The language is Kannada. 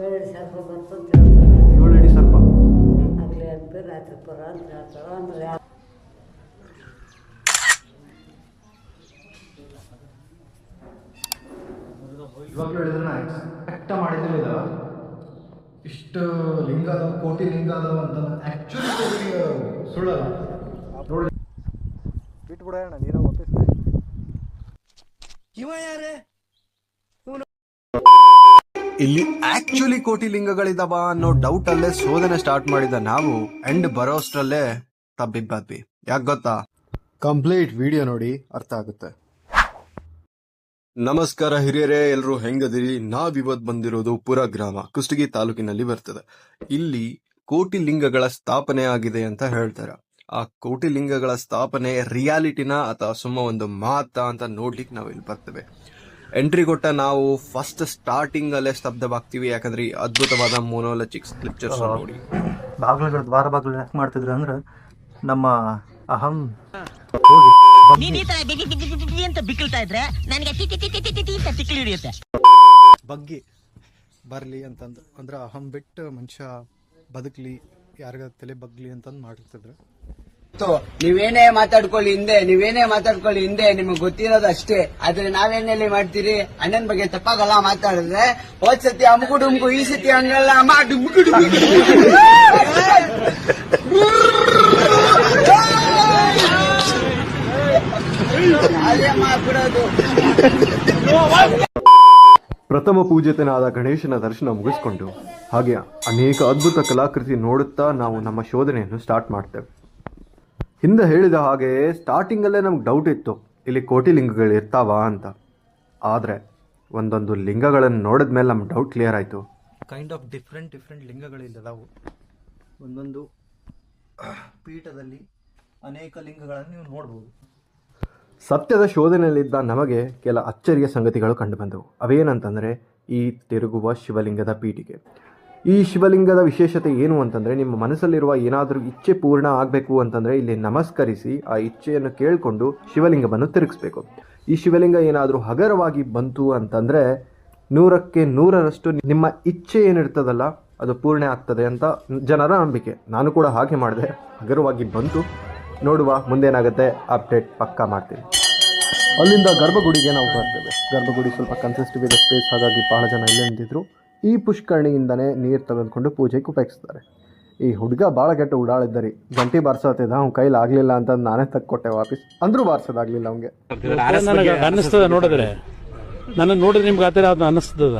ಏಳು ಸರ್ಪ ಬಂತು ಅಂತ ಸರ್ಪ ಹಗಲಿ ಅಂತ ರಾತ್ರಿ ಪುರ ಅಂತ ಹೇಳ್ತಾರೆ. ಆಮೇಲೆ ಇವಾಗಲೂ ಹೇಳಿದ್ರೆ ಕರೆಕ್ಟ ಮಾಡಿದ್ರೆ ಇದಾವ ಇಷ್ಟು ಲಿಂಗ ಅದಾವ ಕೋಟಿ ಲಿಂಗ ಅದಾವ ಅಂತ ಆ್ಯಕ್ಚುಲಿ ಸುಳ್ಳಲ್ಲ ನೋಡಿ. ಬಿಟ್ಬಿಡೋಣ ನೀರ ವಾಪಸ್ ಇಲ್ಲಿ ಆಕ್ಚುಲಿ ಕೋಟಿ ಲಿಂಗಗಳಿದಾವ ಅನ್ನೋ ಡೌಟ್ ಅಲ್ಲೇ ಶೋಧನೆ ಸ್ಟಾರ್ಟ್ ಮಾಡಿದ ನಾವು ಎಂಡ್ ಬರೋಷ್ಟ್ರಲ್ಲೇ ತಬ್ಬಿಬ್ಬಿ ಯಾಕೆ ಗೊತ್ತಾ? ಕಂಪ್ಲೀಟ್ ವಿಡಿಯೋ ನೋಡಿ ಅರ್ಥ ಆಗುತ್ತೆ. ನಮಸ್ಕಾರ ಹಿರಿಯರೇ ಎಲ್ಲರೂ ಹೆಂಗದಿರಿ? ನಾವಿವತ್ ಬಂದಿರೋದು ಪುರ ಗ್ರಾಮ, ಕುಷ್ಟಗಿ ತಾಲೂಕಿನಲ್ಲಿ ಬರ್ತದೆ. ಇಲ್ಲಿ ಕೋಟಿ ಲಿಂಗಗಳ ಸ್ಥಾಪನೆ ಆಗಿದೆ ಅಂತ ಹೇಳ್ತಾರೆ. ಆ ಕೋಟಿ ಲಿಂಗಗಳ ಸ್ಥಾಪನೆ ರಿಯಾಲಿಟಿನ ಅಥವಾ ಸುಮ್ಮ ಒಂದು ಮಾತಾ ಅಂತ ನೋಡ್ಲಿಕ್ಕೆ ನಾವು ಇಲ್ಲಿ ಬರ್ತೇವೆ. ಎಂಟ್ರಿ ಕೊಟ್ಟ ನಾವು ಫಸ್ಟ್ ಸ್ಟಾರ್ಟಿಂಗ್ ಅಲ್ಲೇ ಸ್ತಬ್ಧವಾಗ್ತೀವಿ ಯಾಕಂದ್ರೆ ಈ ಅದ್ಭುತವಾದ ಮೋನೋಲಜಿಕ್ ಸ್ಕ್ರಿಪ್ಚರ್ಸ್ ನೋಡಿ. ಬಾಗಿಲುಗಳ ದ್ವಾರ ಬಾಗಿಲು ಯಾಕೆ ಮಾಡ್ತಿದ್ರು ಅಂದ್ರೆ ನಮ್ಮ ಅಹಂ ಹೋಗಿ ನೀನ್ ಈ ತರ ಬಿಗಿ ಬಿಗಿ ಬಿಗಿ ಬಿಗಿ ಅಂತ ಬಿಕ್ಕಳ್ತಾ ಇದ್ರೆ ನನಗೆ ಟಿ ಟಿ ಟಿ ಟಿ ಟಿ ಟಿ ಟಿ ಅಂತ ಹಿಡಿಯುತ್ತೆ. ಬಗ್ಗೆ ಬರಲಿ ಅಂತಂದು ಅಂದ್ರೆ ಅಹಂ ಬಿಟ್ಟು ಮನುಷ್ಯ ಬದುಕಲಿ ಯಾರಿಗ ತಲೆ ಬಗ್ಲಿ ಅಂತಂದು ಮಾಡಿರ್ತಿದ್ರು ನೀವೇನೇ ಮಾತಾಡ್ಕೊಳ್ಳಿ ಹಿಂದೆ, ನೀವೇನೇ ಮಾತಾಡ್ಕೊಳ್ಳಿ ಹಿಂದೆ, ನಿಮ್ಗೆ ಗೊತ್ತಿರೋದು ಅಷ್ಟೇ. ಆದ್ರೆ ನಾವೇನೆಲ್ಲಿ ಮಾಡ್ತೀರಿ? ಅಣ್ಣನ ಬಗ್ಗೆ ತಪ್ಪಾಗಲ್ಲ ಮಾತಾಡಿದ್ರೆ, ಹೋದ್ ಸತಿ ಅಮ್ಗು ಡುಮ್ಗು ಈ ಸತಿ ಹಂಗಲ್ಲ ಅಮ್ಮ ಡುಮ್ಗು ಪ್ರಥಮ ಪೂಜಿತನಾದ ಗಣೇಶನ ದರ್ಶನ ಮುಗಿಸ್ಕೊಂಡು ಹಾಗೆ ಅನೇಕ ಅದ್ಭುತ ಕಲಾಕೃತಿ ನೋಡುತ್ತಾ ನಾವು ನಮ್ಮ ಶೋಧನೆಯನ್ನು ಸ್ಟಾರ್ಟ್ ಮಾಡ್ತೇವೆ. ಹಿಂದೆ ಹೇಳಿದ ಹಾಗೆ ಸ್ಟಾರ್ಟಿಂಗಲ್ಲೇ ನಮ್ಗೆ ಡೌಟ್ ಇತ್ತು. ಇಲ್ಲಿ ಕೋಟಿ ಲಿಂಗಗಳು ಇರ್ತಾವ ಅಂತ. ಆದರೆ ಒಂದೊಂದು ಲಿಂಗಗಳನ್ನು ನೋಡಿದ ಮೇಲೆ ನಮ್ಮ ಡೌಟ್ ಕ್ಲಿಯರ್ ಆಯಿತು. ಕೈಂಡ್ ಆಫ್ ಡಿಫ್ರೆಂಟ್ ಡಿಫ್ರೆಂಟ್ ಲಿಂಗಗಳಿಲ್ಲದವು ಒಂದೊಂದು ಪೀಠದಲ್ಲಿ ಅನೇಕ ಲಿಂಗಗಳನ್ನು ನೀವು ನೋಡ್ಬೋದು. ಸತ್ಯದ ಶೋಧನೆಯಲ್ಲಿದ್ದ ನಮಗೆ ಕೆಲ ಅಚ್ಚರಿಯ ಸಂಗತಿಗಳು ಕಂಡುಬಂದವು ಅವೇನಂತಂದರೆ ಈ ತಿರುಗುವ ಶಿವಲಿಂಗದ ಪೀಠಿಗೆ. ಈ ಶಿವಲಿಂಗದ ವಿಶೇಷತೆ ಏನು ಅಂತಂದರೆ ನಿಮ್ಮ ಮನಸ್ಸಲ್ಲಿರುವ ಏನಾದರೂ ಇಚ್ಛೆ ಪೂರ್ಣ ಆಗಬೇಕು ಅಂತಂದರೆ ಇಲ್ಲಿ ನಮಸ್ಕರಿಸಿ ಆ ಇಚ್ಛೆಯನ್ನು ಕೇಳಿಕೊಂಡು ಶಿವಲಿಂಗವನ್ನು ತಿರುಗಿಸ್ಬೇಕು. ಈ ಶಿವಲಿಂಗ ಏನಾದರೂ ಹಗರವಾಗಿ ಬಂತು ಅಂತಂದರೆ ನೂರಕ್ಕೆ ನೂರರಷ್ಟು ನಿಮ್ಮ ಇಚ್ಛೆ ಏನಿರ್ತದಲ್ಲ, ಅದು ಪೂರ್ಣ ಆಗ್ತದೆ ಅಂತ ಜನರ ನಂಬಿಕೆ. ನಾನು ಕೂಡ ಹಾಗೆ ಮಾಡಿದೆ. ಹಗರವಾಗಿ ಬಂತು. ನೋಡುವ, ಮುಂದೇನಾಗುತ್ತೆ? ಅಪ್ಡೇಟ್ ಪಕ್ಕಾ ಮಾಡ್ತೀನಿ. ಅಲ್ಲಿಂದ ಗರ್ಭಗುಡಿಗೆ ನಾವು ಬರ್ತೇವೆ. ಗರ್ಭಗುಡಿ ಸ್ವಲ್ಪ ಕನ್ಸಿಸ್ಟಿವ್ ಇದೆ ಸ್ಪೇಸ್ ಹಾಗಾಗಿ ಬಹಳ ಜನ ಇಲ್ಲೇ ನಿಂತಿದ್ರು. ಈ ಪುಷ್ಕರಣಿಯಿಂದನೇ ನೀರು ತೆಗೆದುಕೊಂಡು ಪೂಜೆಗೆ ಉಪಯೋಗಿಸ್ತಾರೆ. ಈ ಹುಡುಗ ಭಾಳ ಕೆಟ್ಟ ಉಡಾಳಿದ್ದರಿ ಗಂಟಿ ಬಾರಿಸೋತಿದ್ದ ಅವ್ನ ಕೈಲಿ ಆಗಲಿಲ್ಲ ಅಂತ ನಾನೇ ತಕ್ಕೊಟ್ಟೆ ವಾಪಸ್. ಅಂದ್ರೂ ಬಾರಿಸೋದಾಗ್ಲಿಲ್ಲ ಅವ್ನಿಗೆ. ನನಗೆ ನೋಡಿದ್ರೆ. ನನ್ನ ನೋಡಿದ್ರೆ ನಿಮ್ಗೆ ಆ ಥರ ಅದು ಅನ್ನಿಸ್ತದ